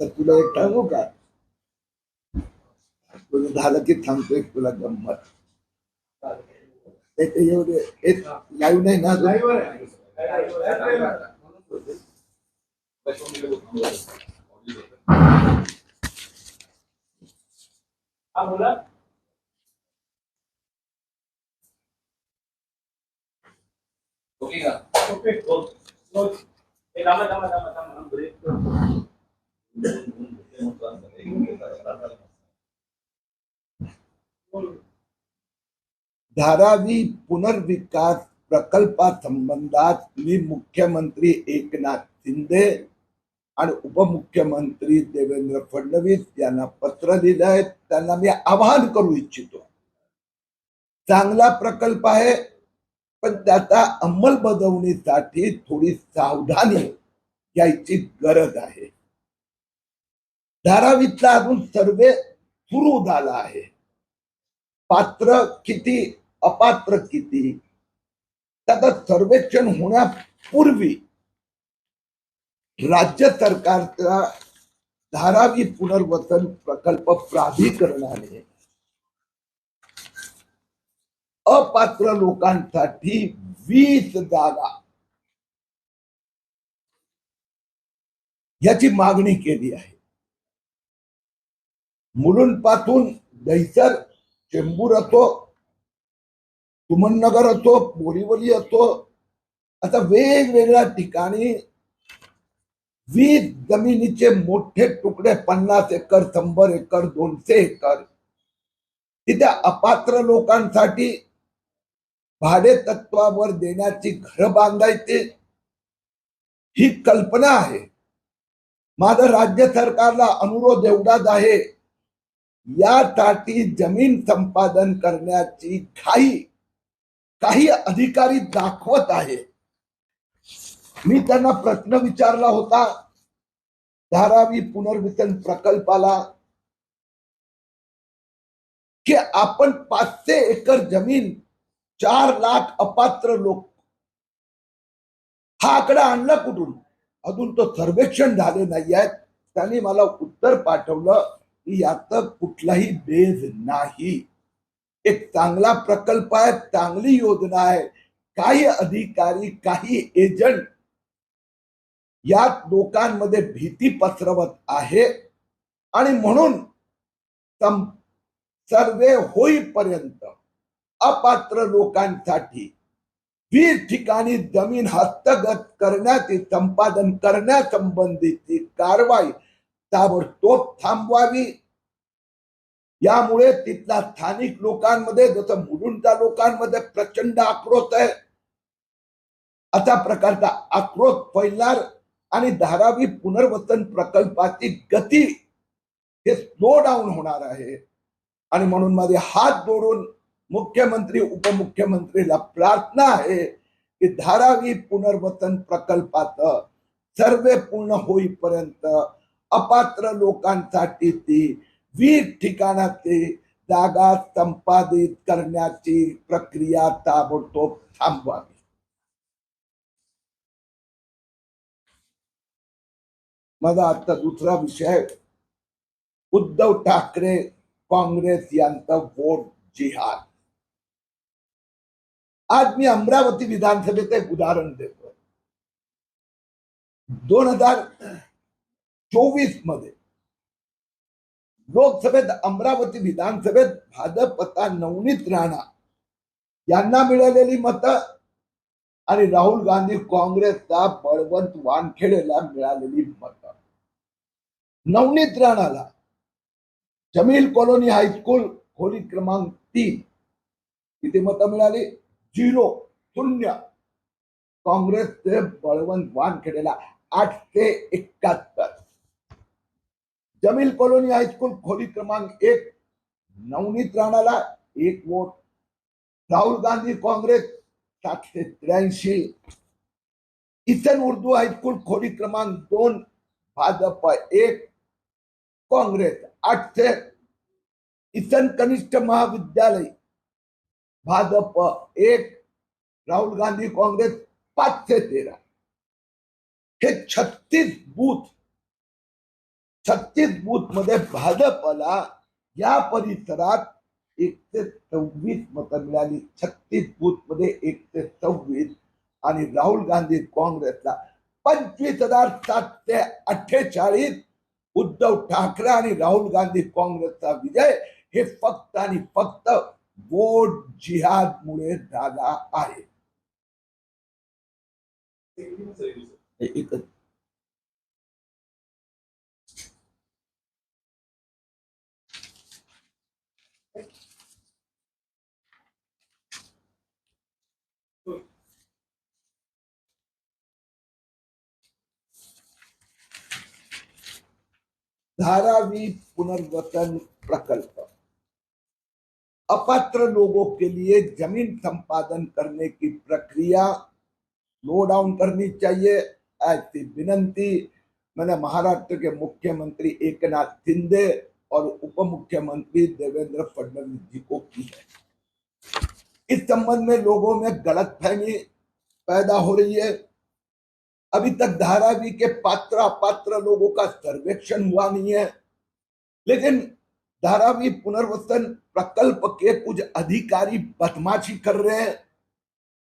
तुला एक सांगू का? झालं की थांबतोय तुला गंमत ते ते एवढे एक लाईव्ह नाही ना हा, बोला। ओके ब्रेक धारावी पुनर्विकास प्रकल्पासंबंधात मी मुख्यमंत्री एकनाथ शिंदे आणि उपमुख्यमंत्री देवेंद्र फडणवीस यांना पत्र लिहिलंय त्यांना मी आवाहन करू इच्छितो. चांगला प्रकल्प आहे पण त्याचा अंमलबजावणीसाठी थोडी सावधानी घ्यायची गरज आहे. धारावीतला अजून सर्वे सुरू झाला आहे. पात्र किती अपात्र किती? त्याचं सर्वेक्षण होण्यापूर्वी राज्य सरकारचा धारावी पुनर्वसन प्रकल्प प्राधिकरणाने अपात्र लोकांसाठी वीस जागा. याची मागणी केली आहे. मुलुंडपासून दहिसर चेंबूर असो सुमननगर असो बोरीवली असो आता वेगवेगळ्या ठिकाणी वीज जमिनीचे मोठे तुकडे पन्नास एकर शंभर एकर दोनशे एकर. तिथे अपात्र लोकांसाठी भाडे तत्वावर देण्याची घरं बांधायची, ही कल्पना आहे. माझा राज्य सरकारला अनुरोध एवढाच आहे यासाठी ज़मीन संपादन करण्याची घाई काही अधिकारी दाखवत आहे. मी त्यांना प्रश्न विचारला होता, धारावी पुनर्वितरण प्रकल्पाला, की आपण पाचशे एकर ज़मीन चार लाख अपात्र लोक. हा आकडा आणला कुठून? अजून तो सर्वेक्षण झाले नाही आहेत त्यांनी मला उत्तर पाठवलं की यात कुठलाही बेज नाही. एक चांगला प्रकल्प आहे चांगली योजना आहे. काही अधिकारी काही एजंट यात लोकांमध्ये भीती पसरवत आहे. आणि म्हणून सर्वे होईपर्यंत अपात्र लोकांसाठी. वीस ठिकाणी जमीन हस्तगत करण्याचे संपादन करण्यासंबंधीची कारवाई. ताबडतोब थांबवावी. यामुळे तिथल्या स्थानिक लोकांमध्ये जसं मुलुंडच्या लोकांमध्ये प्रचंड आक्रोश आहे. अशा प्रकारचा आक्रोश फैलणार आणि धारावी पुनर्वसन प्रकल्पाची गती हे स्लो डाऊन होणार आहे. आणि म्हणून माझे हात जोडून मुख्यमंत्री, उपमुख्यमंत्रीला प्रार्थना आहे की धारावी पुनर्वसन प्रकल्पाचं सर्वे पूर्ण होईपर्यंत अपात्र लोकांसाठी ती वीस जागा संपादित करण्याची प्रक्रिया ताबडतोब थांबवावी. माझा आता दुसरा विषय. उद्धव ठाकरे काँग्रेस वोट जिहाद. आज मी अमरावती विधानसभेचं एक उदाहरण देतो दोन हजार चोवीसमध्ये लोकसभेत अमरावती विधानसभेत भाजपचा नवनीत राणा यांना मिळालेली मतं आणि राहुल गांधी काँग्रेसचा बळवंत वानखेडेला मिळालेली मतं. नवनीत राणाला जमील कॉलोनी हायस्कूल खोली क्रमांक तीन किती मतं मिळाली. झिरो शून्य। कांग्रेस काँग्रेसचे बळवंत वानखेडेला आठशे एकाहत्तर जमील कॉलोनी हायस्कूल खोली क्रमांक एक, नवनीत राणाला एक वोट। राहुल गांधी काँग्रेस सातशे त्र्याऐंशी। इसन उर्दू हायस्कूल खोली क्रमांक दोन, भाजप एक। काँग्रेस आठशे इसन कनिष्ठ महाविद्यालय भाजप एक राहुल गांधी काँग्रेस पाच ते तेरा. हे छत्तीस बूथ छत्तीस बूथमध्ये भाजपला या परिसरात एकशे सव्वीस मतं मिळाली. छत्तीस बूथमध्ये एकशे सव्वीस आणि राहुल गांधी काँग्रेसला पंचवीस हजार सातशे अठ्ठेचाळीस. उद्धव ठाकरे आणि राहुल गांधी काँग्रेसचा विजय हे फक्त आणि फक्त वोट जिहाद झाला आहे। एकच धारावी पुनर्वतन प्रकल्प। अपात्र लोगों के लिए ज़मीन संपादन करने की प्रक्रिया स्लो डाउन करनी चाहिए। ऐसी विनंती, मैंने महाराष्ट्र के मुख्यमंत्री एकनाथ शिंदे और उप मुख्यमंत्री देवेंद्र फडणवीस जी को की है। इस संबंध में लोगों में गलत फहमी पैदा हो रही है। अभी तक धारावी के पात्र अपात्र लोगों का सर्वेक्षण हुआ नहीं है। लेकिन धारावी पुनर्वसन प्रकल्प के कुछ अधिकारी बदमाशी कर रहे हैं।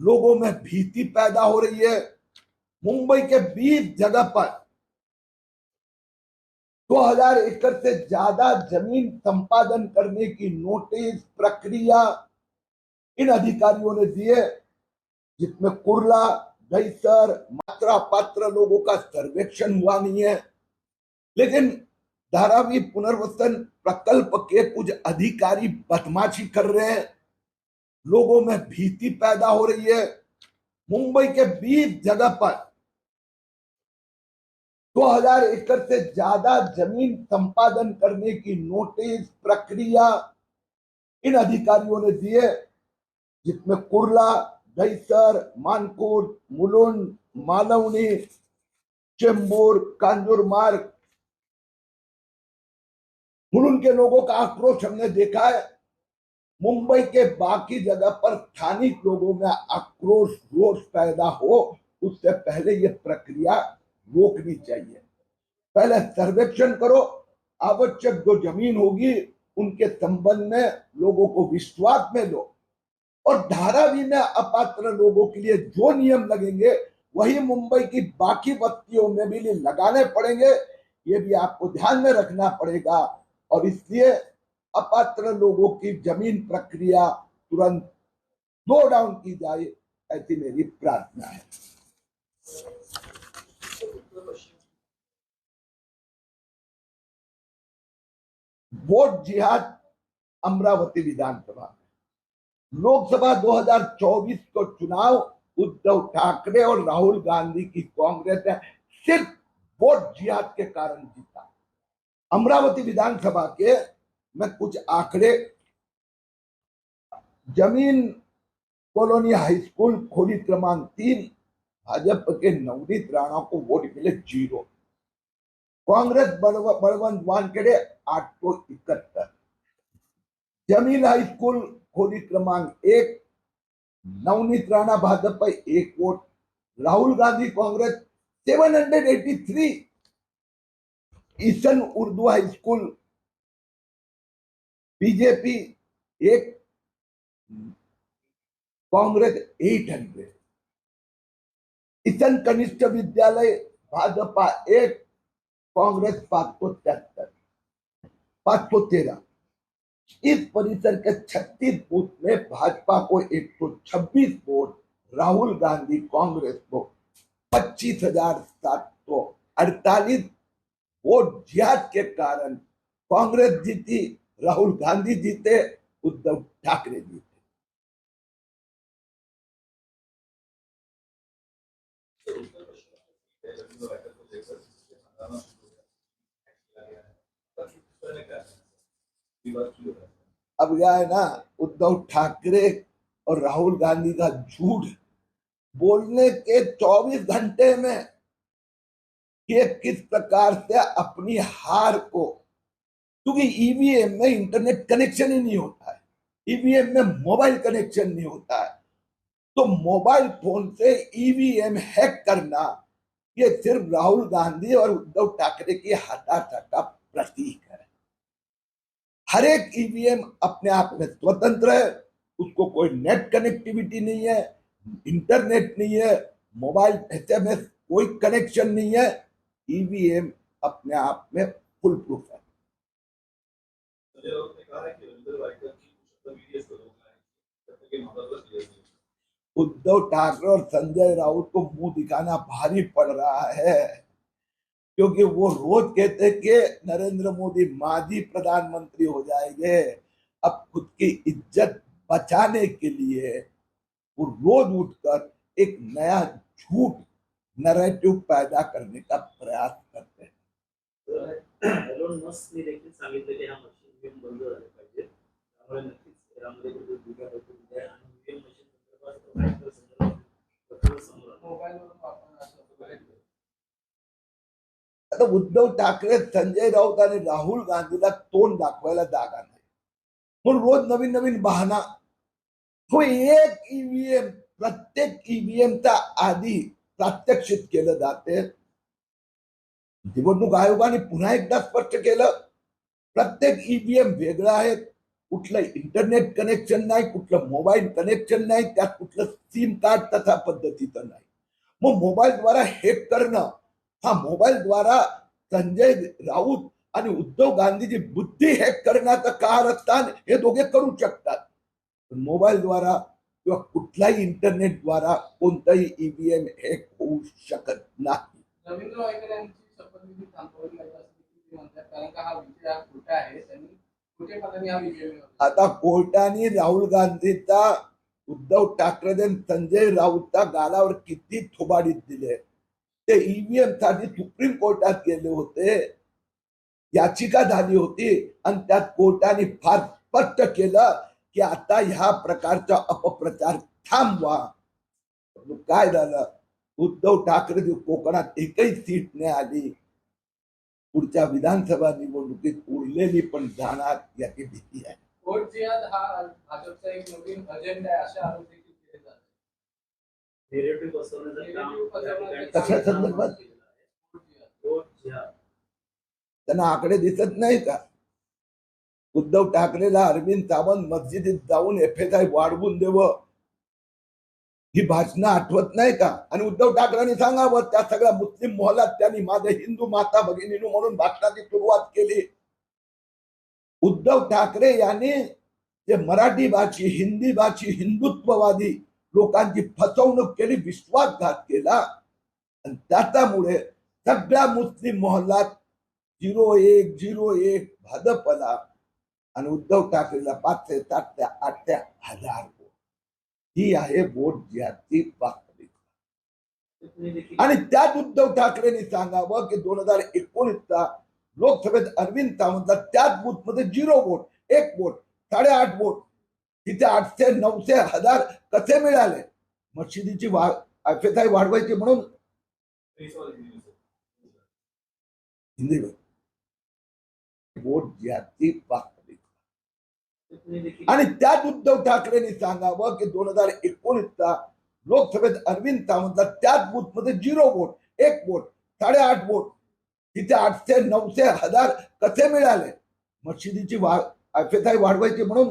लोगों में भीति पैदा हो रही है। मुंबई के 20 जगह पर 2000 एकड़ से ज़्यादा ज़मीन संपादन करने की नोटिस प्रक्रिया इन अधिकारियों ने दिए जिसमें कुरला दहीसर मात्रा पात्र लोगों का सर्वेक्षण हुआ नहीं है। लेकिन धारावी पुनर्वसन प्रकल्प के कुछ अधिकारी बदमाशी कर रहे हैं। लोगों में भीति पैदा हो रही है। मुंबई के 20 जगह पर 2000 एकड़ से ज़्यादा ज़मीन संपादन करने की नोटिस प्रक्रिया इन अधिकारियों ने दिए जिसमें कुर्ला, दहीसर, मानकोट, मुलुंड मालवणी चेंबूर, कांजूर मुलुंड के लोगों का आक्रोश हमने देखा है। मुंबई के बाकी जगह पर स्थानिक लोगों में आक्रोश, रोष पैदा हो, उससे पहले ये प्रक्रिया रोकनी चाहिए। पहले सर्वेक्षण करो, आवश्यक जो ज़मीन होगी, उनके संबंध में लोगों को विश्वास में लो। और धारावी में अपात्र लोगों के लिए जो नियम लगेंगे, वही मुंबई की बाकी बस्तियों में भी लगाने पड़ेंगे। ये भी आपको ध्यान में रखना पड़ेगा और इसलिए अपात्र लोगों की ज़मीन प्रक्रिया तुरंत स्लो डाउन की जाए, ऐसी मेरी प्रार्थना है। वोट जिहाद अमरावती विधानसभा लोकसभा 2024 को चुनाव, उद्धव ठाकरे और राहुल गांधी की कांग्रेस ने सिर्फ़ वोट जिहाद के कारण जीता। अमरावती विधानसभा के मैं कुछ आंकड़े, ज़मीन कॉलोनी हाई स्कूल खोली क्रमांक तीन, भाजपा के नवनीत राणा को वोट मिले ज़ीरो। कांग्रेस बलवंत वानखेडे आठ सौ इकहत्तर। ज़मीन हाई स्कूल खोली क्रमांक एक, नवनीत राणा भाजपा एक vote. Rahul Gandhi Congress seven hundred eighty three. ईसन Urdu high school. BJP एक, कांग्रेस एट हंड्रेड। ईसन कनिष्ठ विद्यालय भाजपा एक, कांग्रेस पाँच सौ तिहत्तर पाँच सौ तेरह। इस परिसर के 36 बूथ में भाजपा को 126 वोट, राहुल गांधी कांग्रेस को पच्चीस हज़ार सात सौ अड़तालीस वोट जिहाद के कारण कांग्रेस जीती, राहुल गांधी जीते, उद्धव ठाकरे जीते। अब यह है ना, उद्धव ठाकरे और राहुल गांधी का झूठ बोलने के 24 घंटे में ये किस प्रकार से अपनी हार को, क्योंकि ईवीएम में इंटरनेट कनेक्शन ही नहीं होता है। ईवीएम में मोबाइल कनेक्शन नहीं होता है। तो मोबाइल फ़ोन से ईवीएम हैक करना, ये सिर्फ़ राहुल गांधी और उद्धव ठाकरे की हताशा का प्रतीक है। हर एक ईवीएम अपने आप में स्वतंत्र है, उसको कोई नेट कनेक्टिविटी नहीं है इंटरनेट नहीं है मोबाइल एसएमएस कोई कनेक्शन नहीं है ईवीएम अपने आप में फुल प्रूफ है। उद्धव ठाकरे और संजय राउत को मुँह दिखाना भारी पड़ रहा है क्योंकि वो रोज कहते कि नरेंद्र मोदी माजी प्रधानमंत्री हो जाएँगे अब खुद की इज़्ज़त बचाने के लिए वो रोज उठकर एक नया झूठ नरेटिव पैदा करने का प्रयास करते हैं। आता उद्धव ठाकरे संजय राऊत आणि राहुल गांधीला तोंड दाखवायला जागा नाही. पण रोज नवीन नवीन बहाना. तो एक ईव्हीएम प्रत्येक ईव्हीएमचा आधी प्रात्यक्षित केलं जाते. निवडणूक आयोगाने पुन्हा एकदा स्पष्ट केलं. प्रत्येक ईव्हीएम वेगळं आहे. कुठलं इंटरनेट कनेक्शन नाही कुठलं मोबाईल कनेक्शन नाही त्यात कुठलं सिम कार्ड तथा पद्धतीचं नाही. मग मोबाईलद्वारा हेक करणं हा मोबाईल द्वारा संजय राऊत आणि उद्धव गांधीजी बुद्धी हॅक करण्याचं कारस्थान हे दोघे करू शकतात. मोबाईलद्वारा मोबाईल द्वारा किंवा कुठल्याही इंटरनेट द्वारा कोणताही ईव्हीएम हॅक होऊ शकत नाही. रवींद्र वायकर यांची शपथविधी थांबवली आहे असं देखील ते म्हणतात कारण का हा विषय हा खोटा आहे? त्यांनी खोटेपणाने हा विजय मिळवला. आता कोर्टाने राहुल गांधीचा उद्धव ठाकरे आणि संजय राऊतच्या गालावर किती थोबाडीत दिले ते ईव्हीएमसाठी सुप्रीम कोर्टात गेले होते याचिका झाली होती आणि त्यात कोर्टाने फार स्पष्ट केलं की आता ह्या प्रकारचा अपप्रचार थांबवा मग काय झालं उद्धव ठाकरे कोकणात एकही सीट नाही आली पुढच्या विधानसभा निवडणुकीत उरलेली पण जाणार याची भीती आहे वोट जिहाद हा भाजपचा एक नवीन अजेंडा आहे असे आरोप देखील केले जातात नेरेटिव्ह पसरवण्याचं काम Narrative पसरवण्याचं त्या ठिकाणी कशा काम संदर्भात? केलेलं आहे. वोट जिहाद. वोट जिहाद. त्यांना आकडे दिसत नाही का उद्धव ठाकरेला अरविंद सावंत मस्जिदीत जाऊन एफ एस आय वाढवून देव. ही भाषणं आठवत नाही का? आणि उद्धव ठाकरेंनी सांगावं त्या सगळ्या मुस्लिम मोहलात त्यांनी माझे हिंदू माता भगिनी म्हणून भाषणाची सुरुवात केली. उद्धव ठाकरे यांनी जे मराठी भाषी हिंदी भाषी हिंदुत्ववादी लोकांची फसवणूक केली विश्वासघात केला. आणि त्याच्यामुळे सगळ्या मुस्लिम मोहल्लात झिरो एक झिरो एक भाजपला आणि उद्धव ठाकरेला पाचशे सातशे आठशे हजार वोट. ही आहे वोट जिहादची वास्तविकता. तुम्ही आणि त्यात उद्धव ठाकरेंनी सांगावं की दोन हजार एकोणीसचा लोकसभेत अरविंद सावंतला त्याच बूथमध्ये झिरो वोट एक वोट साडेआठ वोट. तिथे आठशे नऊशे हजार कसे मिळाले? मशिदीची वा वाढवायची म्हणून. हिंदी वोट जिहादची वास्तविकता. आणि त्यात उद्धव ठाकरेंनी सांगावं की दोन हज़ार एकोणीसचा लोकसभेत अरविंद सावंतला त्याच मध्ये झिरो वोट एक वोट साडेआठ वोट तिथे आठशे नऊशे हज़ार कसे मिळाले? मशिदीची वा वाढवायची म्हणून.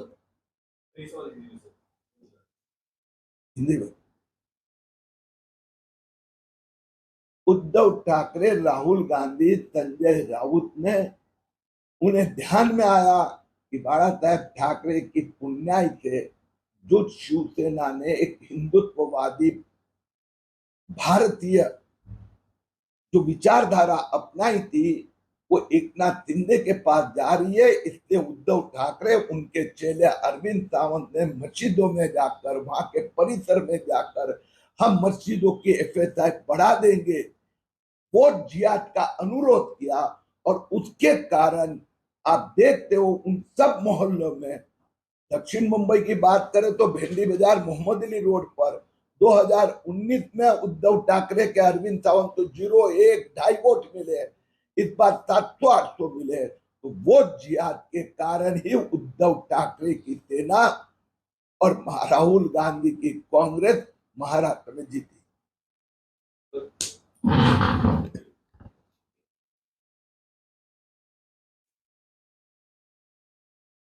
उद्धव ठाकरे, राहुल गांधी, संजय राउत ने उन्हें ध्यान में आया कि बाला साहेब ठाकरे की पुण्याई से जो शिवसेना ने एक हिंदुत्ववादी भारतीय जो विचारधारा अपनाई थी, वो एकनाथ शिंदे के पास जा रही है। इसलिए उद्धव ठाकरे उनके चेले अरविंद सावंत ने मस्जिदों में जाकर, वहाँ के परिसर में जाकर, हम मस्जिदों की एफ़ बढ़ा देंगे। वोट जिहाद का अनुरोध किया और उसके कारण आप देखते हो उन सब मोहल्लों में। दक्षिण मुंबई की बात करें तो भेंडी बाज़ार मोहम्मद अली रोड पर 2019 में उद्धव ठाकरे के अरविंद सावंत को ज़ीरो एक ढाई वोट मिले, इस बार सात सौ आठ सौ मिले। तो वो जिहाद के कारण ही उद्धव ठाकरे की सेना और राहुल गांधी की कांग्रेस महाराष्ट्र में जीती।